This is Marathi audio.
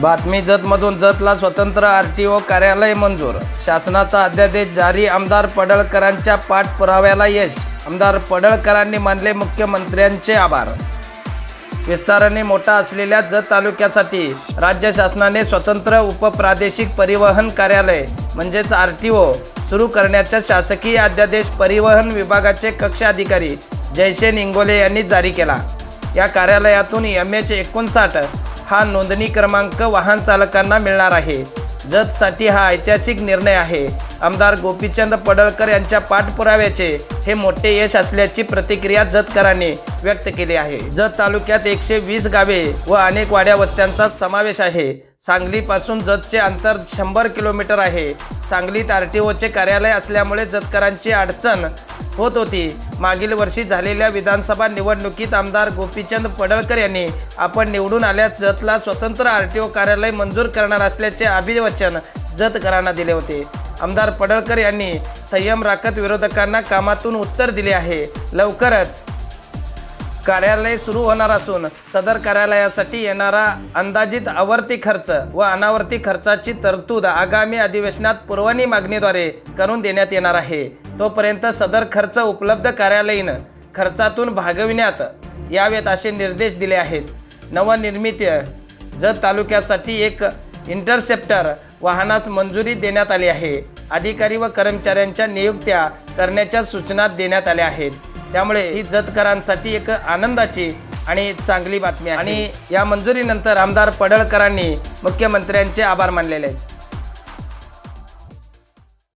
बातमी जतमधून जतला स्वतंत्र आर टी ओ कार्यालय मंजूर. शासनाचा अध्यादेश जारी आमदार पडळकरांच्या पाठपुराव्याला यश. आमदार पडळकरांनी मानले मुख्यमंत्र्यांचे आभार. विस्ताराने मोठा असलेल्या जत तालुक्यासाठी राज्य शासनाने स्वतंत्र उपप्रादेशिक परिवहन कार्यालय म्हणजेच आर टी ओ सुरू करण्याचा शासकीय अध्यादेश परिवहन विभागाचे कक्ष अधिकारी जयसेन इंगोले यांनी जारी केला. या कार्यालयातून एम एच एकोणसाठ हा नोंदणी क्रमांक वाहन चालकांना मिळणार आहे. जतसाठी हा ऐतिहासिक निर्णय आहे. आमदार गोपीचंद पडळकर यांच्या पाठपुराव्याचे हे मोठे यश असल्याची प्रतिक्रिया जतकरांनी व्यक्त केली आहे. जत तालुक्यात एकशे वीस गावे व अनेक वाड्या वस्त्यांचा समावेश आहे. सांगलीपासून जतचे अंतर शंभर किलोमीटर आहे. सांगलीत आर टी ओचे कार्यालय असल्यामुळे जतकरांची अडचण होत होती. मागील वर्षी झालेल्या विधानसभा निवडणुकीत आमदार गोपीचंद पडळकर यांनी आपण निवडून आल्यास जतला स्वतंत्र आर टी ओ कार्यालय मंजूर करणार असल्याचे अभिवचन जतकरांना दिले होते. आमदार पडळकर यांनी संयम राखत विरोधकांना कामातून उत्तर दिले आहे. लवकरच कार्यालय सुरू होणार असून सदर कार्यालयासाठी येणारा अंदाजित आवर्ती खर्च व अनावर्ती खर्चाची तरतूद आगामी अधिवेशनात पुरवणी मागणीद्वारे करून देण्यात येणार आहे. तोपर्यंत सदर खर्च उपलब्ध कार्यालयीन खर्चातून भागविण्यात यावेत असे निर्देश दिले आहेत. नवनिर्मित जत तालुक्यासाठी एक इंटरसेप्टर वाहनास मंजुरी देण्यात आली आहे. अधिकारी व कर्मचाऱ्यांच्या नियुक्त्या करण्याच्या सूचना देण्यात आल्या आहेत. त्यामुळे ही जतकरांसाठी एक आनंदाची आणि चांगली बातमी आणि या मंजुरीनंतर आमदार पडळकरांनी मुख्यमंत्र्यांचे आभार मानलेले आहेत.